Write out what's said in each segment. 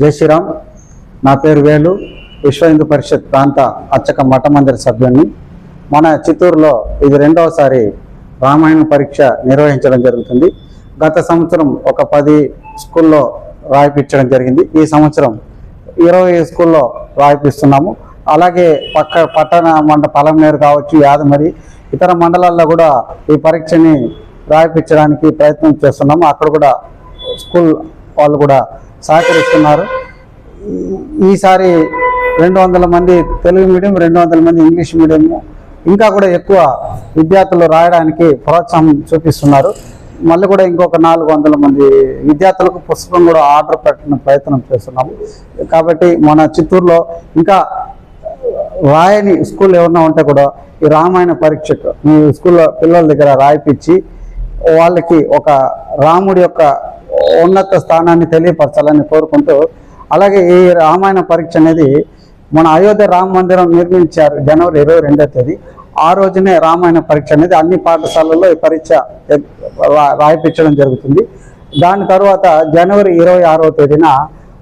జై శ్రీరామ్. నా పేరు వేలు. విశ్వ హిందూ పరిషత్ ప్రాంత అర్చక మఠ మందిర సభ్యుడిని మన చిత్తూరులో ఇది రెండవసారి రామాయణ పరీక్ష నిర్వహించడం జరుగుతుంది. గత సంవత్సరం ఒక పది స్కూల్లో రాయిపించడం జరిగింది. ఈ సంవత్సరం ఇరవై స్కూల్లో రాయిపిస్తున్నాము. అలాగే పక్క పట్టణ మండ పలంనేరు కావచ్చు యాదమరి ఇతర మండలాల్లో కూడా ఈ పరీక్షని రాయిపించడానికి ప్రయత్నం చేస్తున్నాము. అక్కడ కూడా స్కూల్ వాళ్ళు కూడా సహకరిస్తున్నారు. ఈ- ఈసారి రెండు వందల మంది తెలుగు మీడియం రెండు వందల మంది ఇంగ్లీష్ మీడియం ఇంకా కూడా ఎక్కువ విద్యార్థులు రాయడానికి ప్రోత్సాహం చూపిస్తున్నారు. మళ్ళీ కూడా ఇంకొక నాలుగు వందల మంది విద్యార్థులకు పుస్తకం కూడా ఆర్డర్ పెట్టిన ప్రయత్నం చేస్తున్నాము. కాబట్టి మన చిత్తూరులో ఇంకా రాయని స్కూల్ ఏమన్నా ఉంటే కూడా ఈ రామాయణ పరీక్షకు మీ స్కూల్లో పిల్లల దగ్గర రాయిపించి వాళ్ళకి ఒక రాముడి యొక్క ఉన్నత స్థానాన్ని తెలియపరచాలని కోరుకుంటూ అలాగే ఈ రామాయణ పరీక్ష అనేది మన అయోధ్య రామ మందిరం నిర్మించారు జనవరి ఇరవై రెండో తేదీ. ఆ రోజునే రామాయణ పరీక్ష అనేది అన్ని పాఠశాలల్లో ఈ పరీక్ష రాయిపించడం జరుగుతుంది. దాని తర్వాత జనవరి ఇరవై ఆరవ తేదీన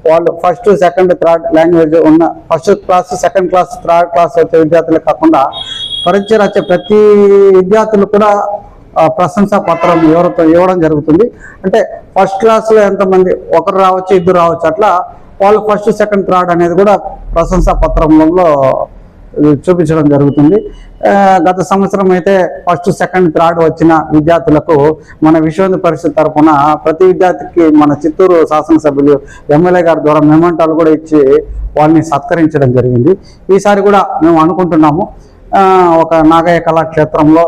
వాళ్ళు ఫస్ట్ సెకండ్ థర్డ్ లాంగ్వేజ్ ఉన్న first class second class third class వచ్చే విద్యార్థులే కాకుండా పరీక్ష రాసే ప్రతి విద్యార్థులు కూడా ప్రశంసా పత్రం ఎవరితో ఇవ్వడం జరుగుతుంది. అంటే ఫస్ట్ క్లాస్లో ఎంతమంది ఒకరు రావచ్చు ఇద్దరు రావచ్చు అట్లా వాళ్ళు ఫస్ట్ సెకండ్ థర్డ్ అనేది కూడా ప్రశంసా పత్రంలో చూపించడం జరుగుతుంది. గత సంవత్సరం అయితే ఫస్ట్ సెకండ్ థర్డ్ వచ్చిన విద్యార్థులకు మన విశ్వ పరిషత్ తరఫున ప్రతి విద్యార్థికి మన చిత్తూరు శాసనసభ్యులు ఎమ్మెల్యే గారి ద్వారా మెమంటాలు కూడా ఇచ్చి వాళ్ళని సత్కరించడం జరిగింది. ఈసారి కూడా మేము అనుకుంటున్నాము. ఒక నాగయ్య కళాక్షేత్రంలో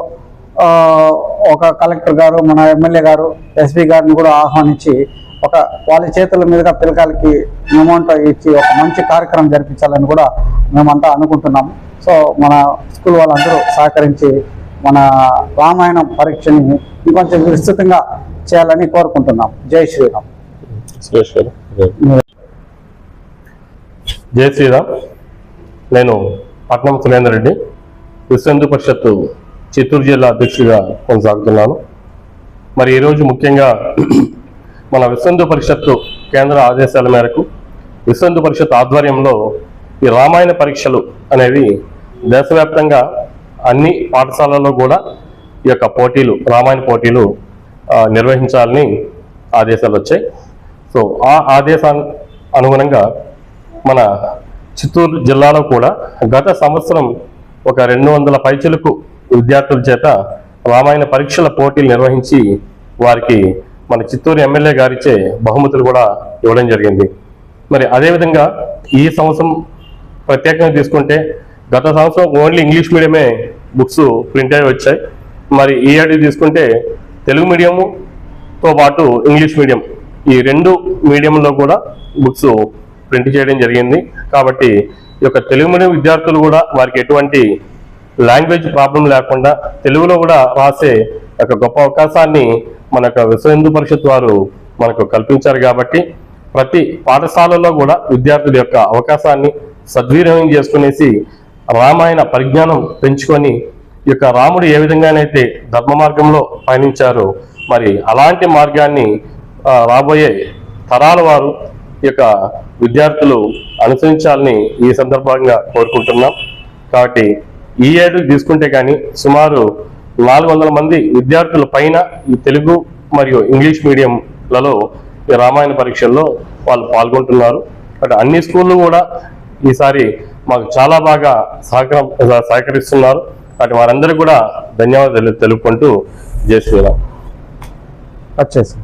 ఒక కలెక్టర్ గారు మన ఎమ్మెల్యే గారు ఎస్పీ గారిని కూడా ఆహ్వానించి ఒక వాళ్ళ చేతుల మీదుగా పిల్లకాయలకి అమౌంట్ ఇచ్చి ఒక మంచి కార్యక్రమం జరిపించాలని కూడా మేమంతా అనుకుంటున్నాము సో మన స్కూల్ వాళ్ళందరూ సహకరించి మన రామాయణం పరీక్షని ఇంకొంచెం విస్తృతంగా చేయాలని కోరుకుంటున్నాం. జై శ్రీరామ్. జై శ్రీరామ్. నేను పట్నం సురేందర్ రెడ్డి విశ్వ హిందూ పరిషత్తు చిత్తూరు జిల్లా అధ్యక్షుడిగా కొనసాగుతున్నాను. మరి ఈరోజు ముఖ్యంగా మన విశ్వ పరిషత్తు కేంద్ర ఆదేశాల మేరకు విశ్వ పరిషత్ ఆధ్వర్యంలో ఈ రామాయణ పరీక్షలు అనేవి దేశవ్యాప్తంగా అన్ని పాఠశాలల్లో కూడా ఈ యొక్క పోటీలు రామాయణ పోటీలు నిర్వహించాలని ఆదేశాలు వచ్చాయి. సో ఆ ఆదేశా అనుగుణంగా మన చిత్తూరు జిల్లాలో కూడా గత సంవత్సరం ఒక రెండు వందల పైచులకు విద్యార్థుల చేత రామాయణ పరీక్షల పోటీలు నిర్వహించి వారికి మన చిత్తూరు ఎమ్మెల్యే గారిచే బహుమతులు కూడా ఇవ్వడం జరిగింది. మరి అదేవిధంగా ఈ సంవత్సరం ప్రత్యేకంగా తీసుకుంటే గత సంవత్సరం ఓన్లీ ఇంగ్లీష్ మీడియమే బుక్స్ ప్రింట్ అయి వచ్చాయి. మరి ఈ ఏడు తీసుకుంటే తెలుగు మీడియముతో పాటు ఇంగ్లీష్ మీడియం ఈ రెండు మీడియంలో కూడా బుక్స్ ప్రింట్ చేయడం జరిగింది. కాబట్టి ఈ యొక్క తెలుగు మీడియం విద్యార్థులు కూడా వారికి ఎటువంటి లాంగ్వేజ్ ప్రాబ్లం లేకుండా తెలుగులో కూడా రాసే ఒక గొప్ప అవకాశాన్ని మన యొక్క విశ్వ హిందూ పరిషత్ వారు మనకు కల్పించారు కాబట్టి ప్రతి పాఠశాలలో కూడా విద్యార్థుల యొక్క అవకాశాన్ని సద్వినియోగం చేసుకునేసి రామాయణ పరిజ్ఞానం పెంచుకొని ఈ యొక్క రాముడు ఏ విధంగానైతే ధర్మ మార్గంలో పయనించారో మరి అలాంటి మార్గాన్ని రాబోయే తరాల వారు ఈ యొక్క విద్యార్థులు అనుసరించాలని ఈ సందర్భంగా కోరుకుంటున్నాం. కాబట్టి ఈ ఏడు తీసుకుంటే కానీ సుమారు నాలుగు వందల మంది విద్యార్థుల పైన ఈ తెలుగు మరియు ఇంగ్లీష్ మీడియంలలో ఈ రామాయణ పరీక్షల్లో వాళ్ళు పాల్గొంటున్నారు. అంటే అన్ని స్కూళ్ళు కూడా ఈసారి మాకు చాలా బాగా సహకారం సహకరిస్తున్నారు. అటు వారందరూ కూడా ధన్యవాదాలు తెలుపుకుంటూ జై శ్రీరామ్. వచ్చేసి